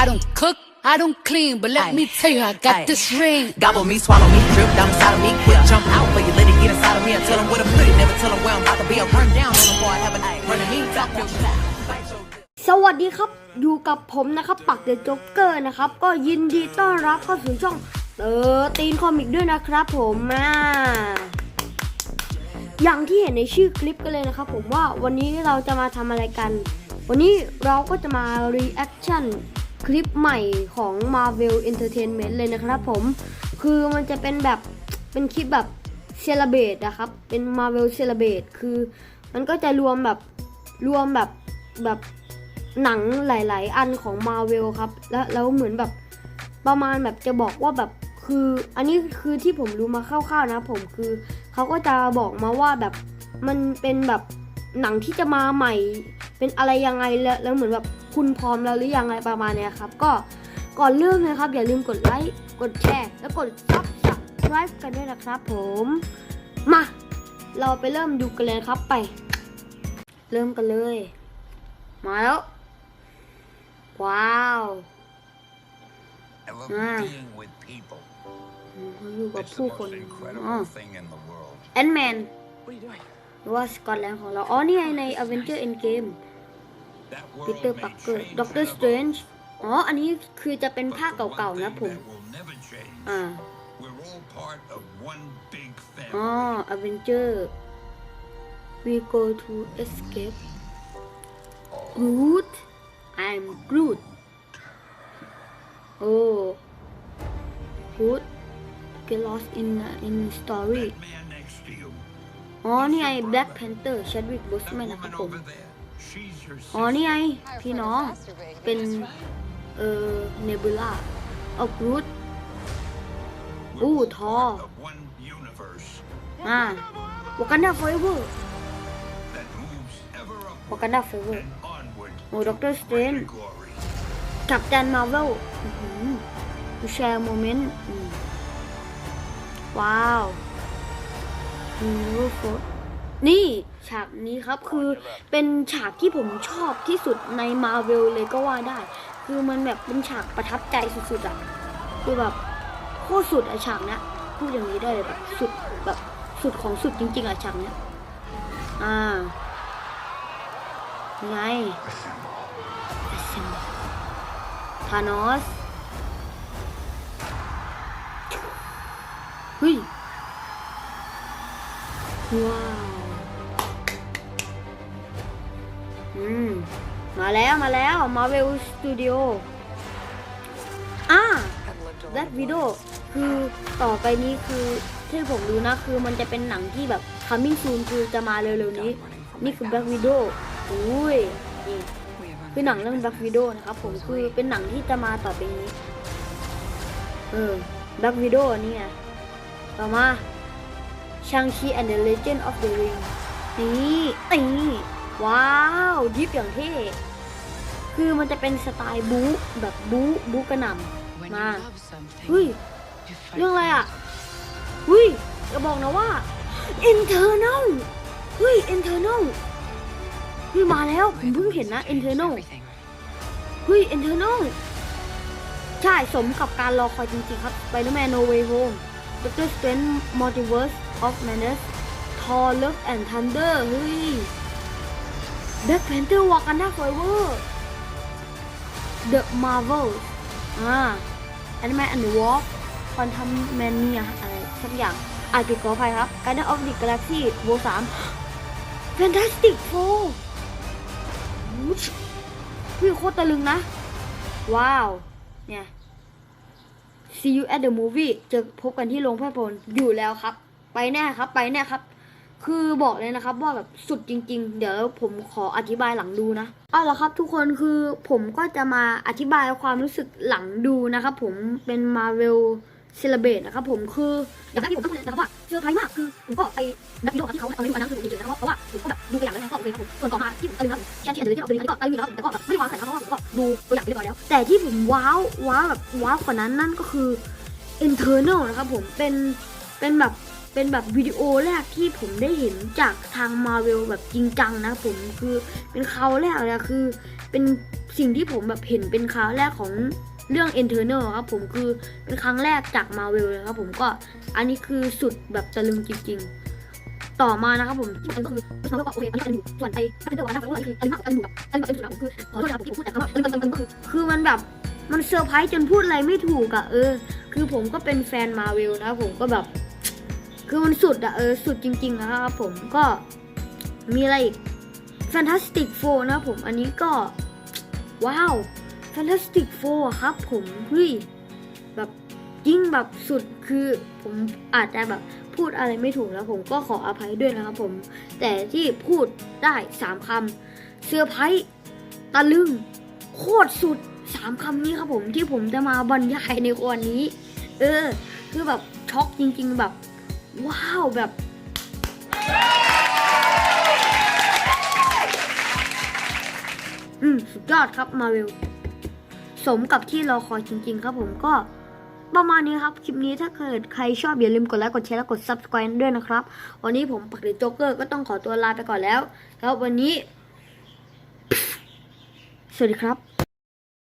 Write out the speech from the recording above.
I don't cook, I don't clean, but let Aye. me tell you, I got Aye. this ring. Gobble me, swallow me, drip down inside of me, quick jump out for you, let it get inside of me. I tell them where to put it, never tell them where I'm about to be. I run down on them before I have a running me, top your bite your สวัสดีครับ อยู่กับผมนะครับ ปักเดอะจ็อกเกอร์นะครับ ก็ยินดีต้อนรับเข้าสู่ช่องเตอร์ตีนคอมิกด้วยนะครับผมอ่าอย่างที่เห็นในชื่อคลิปกันเลยนะครับ ผมว่าวันนี้เราจะมาทำอะไรกัน วันนี้เราก็จะมา reaction ค คลิปใหม่ของ Marvel Entertainment เลยนะครับผม คือมันจะเป็นแบบเป็นคลิปแบบเซเลเบตนะครับ เป็น Marvel c e l e b r a t คือมันก็จะรวมแบบรวมแบบแบบหนังหลาย ๆ อันของ Marvel ครับ แล้วแล้วเหมือนแบบประมาณแบบจะบอกว่าแบบคืออันนี้คือที่ผมรู้มาคร่าวๆนะผมคือเขาก็จะบอกมาว่าแบบมันเป็นแบบหนังที่จะมาใหม่ เป็นอะไรยังไงแล้วแล้วเหมือนแบบ คุณพร้อมแล้วหรือยังอะไรประมาณเนี้ยครับ ก็ก่อนเริ่มนะครับ อย่าลืมกดไลค์กดแชร์แล้วกด subscribe กันด้วยนะครับ ผมมาเราไปเริ่มดูกันเลยนะครับไป เริ่มกันเลย มาแล้ว ว้าว I love Ah. being with people. เขาอยู่กับ It's ผู้ the คน most อ๋อ incredible thing in the world. แอนแมน What are you doing? หรือว่าสกอตแลนด์ของเรา อ๋อ นี่ไงใน Avenger Endgame That ปีเตอร์ปักเกอร์ด็อกเตอร์สเตรนจ์อ๋อ อันนี้คือจะเป็นภาคเก่าๆนะผม อ่าอ๋อ family. Avenger we go to escape Groot I'm Groot โอ้ Groot get lost in in story That man story อ๋อ นี่ไง Black Panther Chadwick Boseman นะครับ woman ผม อ๋อนี่ไงพี่น้อง เป็น เออเนบูล่าออกรูดอู้ทออ่าวกันดาเฟเวอร์วกันดาเฟเวอร์โอ้ด็อกเตอร์สเตนกับแดนมาเวลแชร์โมเมนต์ ว้าว beautiful นี่ฉากนี้ครับคือเป็นฉากที่ผมชอบที่สุดในมาเวลเลยก็ว่าได้ คือมันแบบเป็นฉากประทับใจสุดๆอะคือแบบโคตรสุดอะฉากเนี้ยพูดอย่างนี้ได้เลยแบบสุดแบบสุดของสุดจริงๆอะฉากเนี้ยอ่าไงธานอสเฮ้ยว้า อืม มาแล้วมาแล้ว Marvel Studio อ่า Black Widow คือต่อไปนี้คือที่ผมรู้นะคือมันจะเป็นหนังที่แบบ coming soon คือจะมาเร็วๆนี้ นี่คือ Black Widow อุ้ยนี่คือหนังเรื่อง Black Widow นะครับผมคือเป็นหนังที่จะมาต่อไปนี้ เออ Black Widow นี่ไงต่อมา Shang-Chi and the Legend of the Ring นี่นี่ ว้าวยิบอย่างเท่คือมันจะเป็นสไตล์บู๊แบบบู๊บู๊กระหน่ำมาเฮ้ยเรื่องอะไรอะเฮ้ยจะบอกนะว่า internal เฮ้ย internal เฮ้ยมาแล้วผมเพิ่งเห็นนะ internal เฮ้ย internal ใช่สมกับการรอคอยจริงๆครับ Spider-Man No Way Home Doctor Strange Multiverse of Madness Thor Love and Thunder เฮ้ย แบ็คแพนเทอร์วากันดาฟเวอร์เดอะมาร์เวลอ่าแอนด์แมนแอนด์วอล์กคอนทัมแมนเนียอะไรสักอย่างอ่านผิดขอไฟครับการ์เดนออฟดิกาแล็กซี่โวสามแฟนตาสติกโฟพี่โคตรตะลึงนะ ว้าว เนี่ย see you at the movie จะพบกันที่โรงภาพยนตร์อยู่แล้วครับ ไปแน่ครับ ไปแน่ครับ คือบอกเลยนะครับว่าแบบสุดจริง ๆ เดี๋ยวผมขออธิบายหลังดูนะเอาละครับทุกคนคือผมก็จะมาอธิบายความรู้สึกหลังดูนะครับผมเป็น Marvel c e l e b r a t e นะครับผมคืออย่างแรกที่ผมต้องพูดเลยนะครับว่าเซอร์ไพรส์มากคือผมก็ไปนักวิโอครับที่เขาเอาในวันนั้นคือผมเฉยๆนะครับเพราะว่าผมก็แบบดูตัวอย่างแล้วก็โอเคครับผมส่วนต่อมาที่ผมตะลึงครับแค่ที่อันเดอร์ที่เอาตะลึงก็ตะลึงนะครับแต่ก็แบบไม่ได้วางใส่นะครับเพราะว่าผมก็ดูตัวอย่างไปเรียบร้อยแล้ว แต่ที่ผมว้าวว้าวแบบว้าวกว่านั้นนั่นก็คือ internal นะครับผมเป็นเป็นแบบ เป็นแบบวิดีโอแรกที่ผมได้เห็นจากทางมาเวลแบบจริงจังนะผมคือเป็นคราวแรกเลยคือ เป็นสิ่งที่ผมแบบเห็นเป็นคราวแรกของเรื่อง e t e r n a l ครับผมคือเป็นครั้งแรกจากมาเวลเลยครับผมก็อันนี้คือสุดแบบตะลึงจริง ๆ ต่อมานะครับผมที่มันก็คือมาเวลก็โอเคอันนี้อันอยู่ส่วนไอ้ถ้าเป็นตัววันนะผมว่าคืออันนี้มากอันอยู่แบบอันนี้อันอยู่แบบคือขอโทษนะครับที่พูดแต่คำว่าอันนี้มันคือคือมันแบบมันเซอร์ไพรส์จนพูดอะไรไม่ถูกอะเออ คือผมก็เป็นแฟนมาเวลนะผมก็แบบ คือมันสุดอะเออสุดจริงๆนะครับผมก็มีอะไรอีก Fantastic Four นะครับผมอันนี้ก็ ว้าว Fantastic Four ครับผมเฮ้ยแบบยิ่งแบบสุดคือผมอาจจะแบบพูดอะไรไม่ถูกแล้วผมก็ขออภัยด้วยนะครับผม แต่ที่พูดได้สามคำเซอร์ไพรส์ตะลึง โคตรสุดสามคำนี้ครับผมที่ผมจะมาบรรยายในวันนี้ เออ คือแบบช็อกจริง ๆ แบบ ว้าวแบบ อืม สุดยอดครับมาเวลสมกับที่รอคอยจริง ๆ ครับผมก็ประมาณนี้ครับ คลิปนี้ถ้าเกิดใครชอบอย่าลืมกดไลค์กดแชร์และกด subscribe ด้วยนะครับ วันนี้ผมปักเดโจ๊กเกอร์ก็ต้องขอตัวลาไปก่อนแล้ว แล้ววันนี้ สวัสดีครับ